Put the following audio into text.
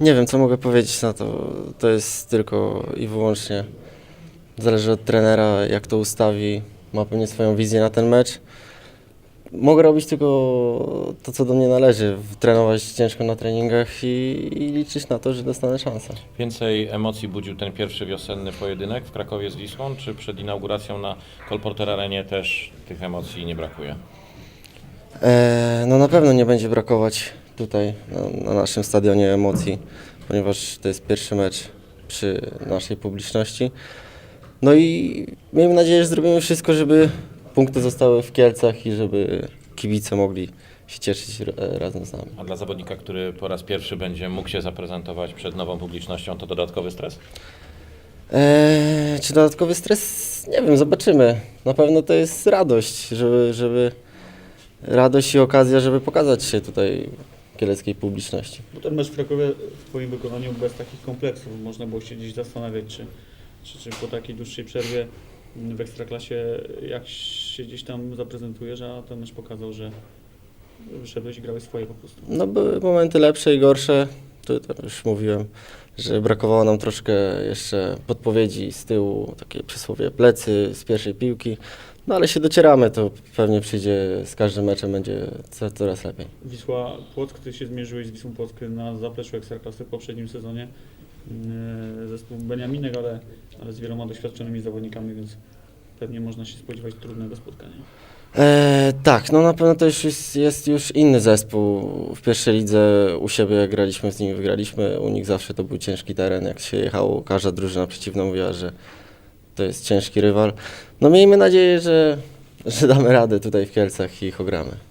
Nie wiem, co mogę powiedzieć na to. To jest tylko i wyłącznie zależy od trenera, jak to ustawi. Ma pewnie swoją wizję na ten mecz. Mogę robić tylko to, co do mnie należy. Trenować ciężko na treningach i, i liczyć na to, że dostanę szansę. Więcej emocji budził ten pierwszy wiosenny pojedynek w Krakowie z Wisłą, czy przed inauguracją na Kolporter Arenie też tych emocji nie brakuje? E, no na pewno nie będzie brakować tutaj na, na naszym stadionie emocji, ponieważ to jest pierwszy mecz przy naszej publiczności. No i miejmy nadzieję, że zrobimy wszystko, żeby punkty zostały w Kielcach i żeby kibice mogli się cieszyć ra- razem z nami. A dla zawodnika, który po raz pierwszy będzie mógł się zaprezentować przed nową publicznością, to dodatkowy stres? E, czy dodatkowy stres? Nie wiem, zobaczymy. Na pewno to jest radość, żeby, żeby radość i okazja, żeby pokazać się tutaj kieleckiej publiczności. Bo ten mecz w Krakowie w Twoim wykonaniu bez takich kompleksów można było się gdzieś zastanawiać, czy, czy, czy po takiej dłuższej przerwie w Ekstraklasie jak się gdzieś tam zaprezentujesz, a ten mecz pokazał, że wyszedłeś i grałeś swoje po prostu. No były momenty lepsze i gorsze. Tu to już mówiłem, że brakowało nam troszkę jeszcze podpowiedzi z tyłu, takie przysłowie plecy z pierwszej piłki. No ale się docieramy, to pewnie przyjdzie z każdym meczem będzie co- coraz lepiej. Wisła Płock, Ty się zmierzyłeś z Wisłą Płock na zapleczu Ekstraklasy w poprzednim sezonie. Yy, Zespół Beniaminek, ale, ale z wieloma doświadczonymi zawodnikami, więc pewnie można się spodziewać trudnego spotkania. E, tak, no na pewno to już jest, jest już inny zespół. W pierwszej lidze u siebie jak graliśmy z nimi, wygraliśmy. U nich zawsze to był ciężki teren. Jak się jechało, każda drużyna przeciwna mówiła, że to jest ciężki rywal. No miejmy nadzieję, że, że damy radę tutaj w Kielcach i ich ogramy.